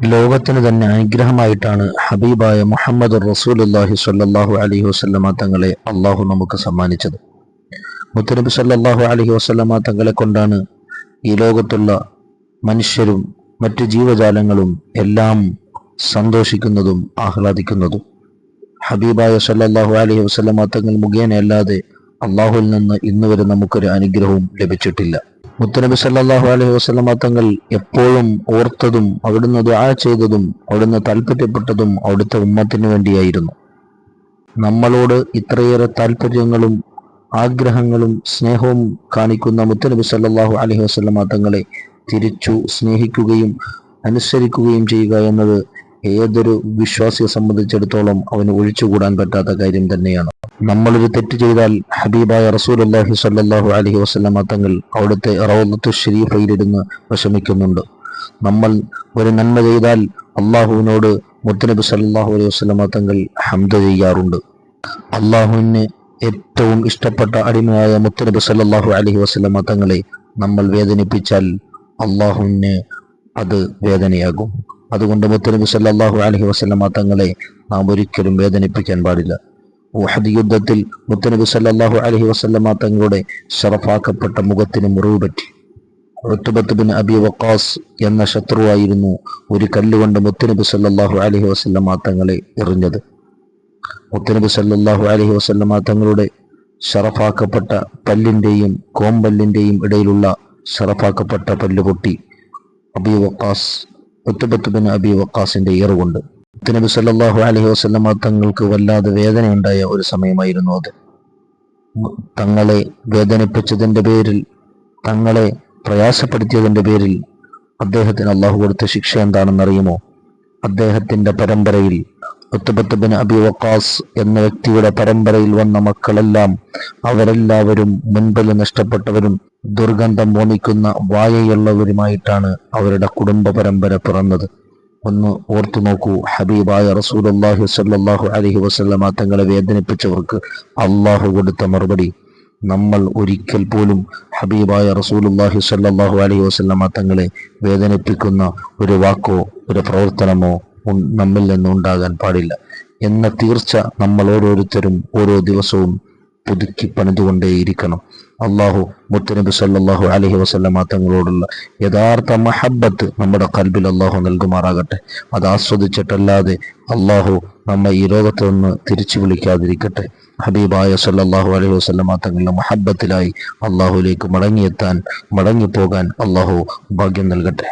ലോകത്തിന് തന്നെ അനുഗ്രഹമായിട്ടാണ് ഹബീബായ മുഹമ്മദ് റസൂലുല്ലാഹി സല്ലാഹു അലൈഹി വസല്ലമ തങ്ങളെ അള്ളാഹു നമുക്ക് സമ്മാനിച്ചത്. മുത്തനബി സല്ലാഹു അലഹി വസല്ലമ തങ്ങളെ കൊണ്ടാണ് ഈ ലോകത്തുള്ള മനുഷ്യരും മറ്റ് ജീവജാലങ്ങളും എല്ലാം സന്തോഷിക്കുന്നതും ആഹ്ലാദിക്കുന്നതും. ഹബീബായ സല്ലാഹു അലഹി വസല്ലമ തങ്ങൾ മുഖേനയല്ലാതെ അള്ളാഹുവിൽ നിന്ന് ഇന്നുവരെ നമുക്കൊരു അനുഗ്രഹവും ലഭിച്ചിട്ടില്ല. മുത്തനബി സല്ലാഹു അലൈഹി വസ്ലമ തങ്ങൾ എപ്പോഴും ഓർത്തതും അവിടുന്ന് ദുആ ചെയ്തതും അവിടുന്ന് താല്പര്യപ്പെട്ടതും അവിടുത്തെ ഉമ്മത്തിന് വേണ്ടിയായിരുന്നു. നമ്മളോട് ഇത്രയേറെ താല്പര്യങ്ങളും ആഗ്രഹങ്ങളും സ്നേഹവും കാണിക്കുന്ന മുത്തനബി സല്ലാഹു അലൈഹി വസ്ലമ തങ്ങളെ തിരിച്ചു സ്നേഹിക്കുകയും അനുസരിക്കുകയും ചെയ്യുക എന്നത് ഏതൊരു വിശ്വാസിയെ സംബന്ധിച്ചിടത്തോളം അവന് ഒഴിച്ചുകൂടാൻ പറ്റാത്ത കാര്യം തന്നെയാണ്. നമ്മളൊരു തെറ്റ് ചെയ്താൽ ഹബീബായ റസൂലുല്ലാഹി സല്ലാഹു അലഹി വസല്ലമ തങ്ങൾ അവിടുത്തെ റൗലത്തു ഷരീഫയിലിരുന്ന് വിഷമിക്കുന്നുണ്ട്. നമ്മൾ ഒരു നന്മ ചെയ്താൽ അള്ളാഹുവിനോട് മുത്തനബി സല്ലാഹു അലൈഹി വസ്ലമ തങ്ങൾ ഹംദ ചെയ്യാറുണ്ട്. അള്ളാഹുവിന് ഏറ്റവും ഇഷ്ടപ്പെട്ട അടിമയായ മുത്തനബി സല്ലാഹു അലഹി വസ്ലമ തങ്ങളെ നമ്മൾ വേദനിപ്പിച്ചാൽ അള്ളാഹുവിന് അത് വേദനയാകും. അതുകൊണ്ട് മുത്തനബി സല്ലാഹു അലഹി വസ്ലമ തങ്ങളെ നാം ഒരിക്കലും വേദനിപ്പിക്കാൻ പാടില്ല. ഉഹദ് യുദ്ധത്തിൽ മുത്തനബി സല്ലാഹു അലഹി വസ്ലമ തങ്ങളുടെ ഷറഫാക്കപ്പെട്ട മുഖത്തിന് മുറിവ് പറ്റി. ഋത്തുബത്ത് ബിൻ അബി വക്കാസ് എന്ന ശത്രുവായിരുന്നു ഒരു കല്ലുകൊണ്ട് മുത്തനബി സല്ലാഹു അലഹി വസ്ലമ തങ്ങളെ എറിഞ്ഞത്. മുത്തനബി സല്ലാഹു അലഹി വസ്ലമ തങ്ങളുടെ ഷറഫാക്കപ്പെട്ട പല്ലിന്റെയും കോമ്പല്ലിന്റെയും ഇടയിലുള്ള ഷറഫാക്കപ്പെട്ട പല്ല് പൊട്ടി Abi Waqqas Utbah bin Abi വക്കാസിന്റെ ഏറുകൊണ്ട് നബി സല്ലാഹു അലഹി വസ്ലമ തങ്ങൾക്ക് വല്ലാതെ വേദനയുണ്ടായ ഒരു സമയമായിരുന്നു അത്. തങ്ങളെ വേദനിപ്പിച്ചതിന്റെ പേരിൽ തങ്ങളെ പ്രയാസപ്പെടുത്തിയതിന്റെ പേരിൽ അദ്ദേഹത്തിന് അള്ളാഹു കൊടുത്ത ശിക്ഷ എന്താണെന്നറിയുമോ? അദ്ദേഹത്തിന്റെ പരമ്പരയിൽ ബിൻ അബി വക്കാസ് എന്ന വ്യക്തിയുടെ പരമ്പരയിൽ വന്ന മക്കളെല്ലാം അവരെല്ലാവരും മുൻപിൽ നഷ്ടപ്പെട്ടവരും ദുർഗന്ധം മോണിക്കുന്ന വായയുള്ളവരുമായിട്ടാണ് അവരുടെ കുടുംബ പരമ്പര പിറന്നത്. ഒന്ന് ഓർത്തു നോക്കൂ. ഹബീബായ റസൂലുള്ളാഹി സല്ലാഹു അലഹി വസല്ലമ തങ്ങളെ വേദനിപ്പിച്ചവർക്ക് അള്ളാഹു കൊടുത്ത മറുപടി. നമ്മൾ ഒരിക്കൽ പോലും ഹബീബായ റസൂലുള്ളാഹി സല്ലാഹു അലഹി വസല്ലമ തങ്ങളെ വേദനിപ്പിക്കുന്ന ഒരു വാക്കോ ഒരു പ്രവർത്തനമോ നമ്മിൽ നിന്ന് ഉണ്ടാകാൻ പാടില്ല. എന്ന തീർച്ച നമ്മൾ ഓരോരുത്തരും ഓരോ ദിവസവും പുതുക്കി പണിതുകൊണ്ടേയിരിക്കണം അള്ളാഹു മുത്തനബി സല്ലാഹു അലഹി വസ്ലമ തങ്ങളോടുള്ള യഥാർത്ഥ മഹബത്ത് നമ്മുടെ കൽബിൽ അള്ളാഹു നൽകുമാറാകട്ടെ. അത് ആസ്വദിച്ചിട്ടല്ലാതെ അള്ളാഹു നമ്മെ ഈ ലോകത്ത് നിന്ന് തിരിച്ചു വിളിക്കാതിരിക്കട്ടെ. ഹബീബായ സല്ലാഹു അലൈഹി വസ്ലമ തങ്ങളുടെ മഹബത്തിലായി അള്ളാഹുലേക്ക് മടങ്ങിയെത്താൻ മടങ്ങിപ്പോകാൻ അള്ളാഹു ഭാഗ്യം നൽകട്ടെ.